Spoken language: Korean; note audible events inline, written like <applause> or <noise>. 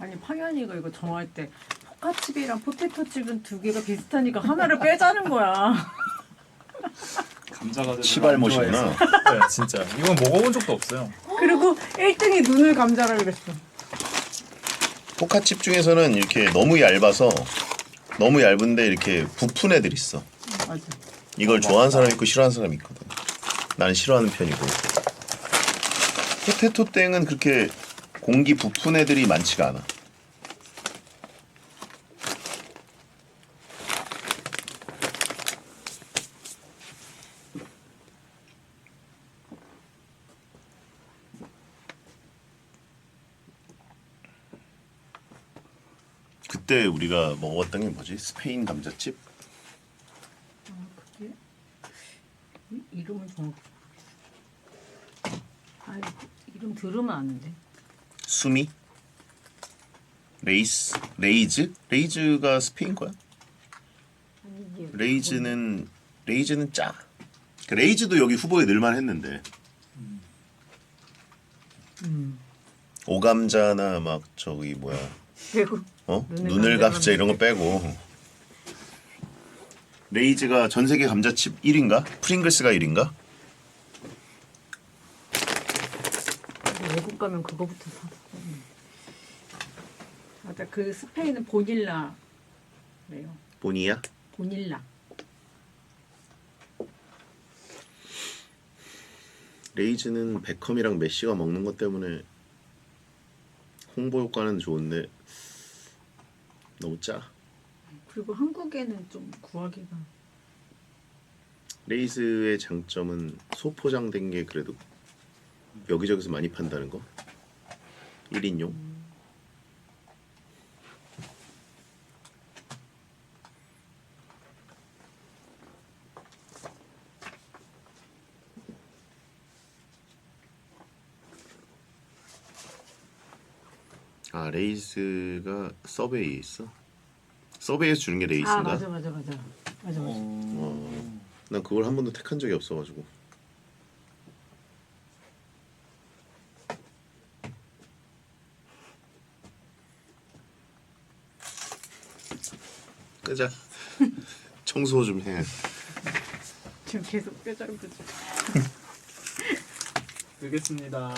아니 황현이가 이거 정할 때 포카칩이랑 포테토칩은 두 개가 비슷하니까 하나를 빼자는 거야. <laughs> 감자가 치발못이구나. 네, 진짜 이건 먹어본 적도 없어요. 그리고 1등이 눈을 감자라 그랬어. 포카칩 중에서는 이렇게 너무 얇아서 너무 얇은데 이렇게 부푼 애들 있어. 맞아. 이걸 좋아하는 사람 있고 싫어하는 사람 있거든. 나는 싫어하는 편이고. 포테토 땡은 그렇게 공기 부푼 애들이 많지가 않아. 그때 우리가 먹었던 게 뭐지? 스페인 감자칩? 그게 이- 이름을 정확히 아니 이름 들으면 아는데. 수미? 레이스? 레이즈? 레이즈가 스페인 거야? 레이즈는 레이즈는 짜. 그 레이즈도 여기 후보에 늘만 했는데. 음. 오감자나 막 저기 뭐야 그리고 어 눈을 감자 이런 거 빼고 레이즈가 전 세계 감자칩 1인가? 프링글스가 1인가? 외국 가면 그거부터 사. 맞아 그 스페인은 보닐라 그래요. 보니야? 보닐라. 레이즈는 베컴이랑 메시가 먹는 것 때문에 홍보 효과는 좋은데 너무 짜. 그리고 한국에는 좀 구하기가 레이즈의 장점은 소포장된 게 그래도 여기저기서 많이 판다는 거. 1인용. 아 레이즈가 서베이에 있어? 서베이에서 주는 게 레이즈인가? 아 맞아 맞아 맞아 맞아 맞아. 어, 난 그걸 한 번도 택한 적이 없어가지고. 끄자. 청소 좀 해. 지금 계속 뼈저리 뼈저리. 알겠습니다.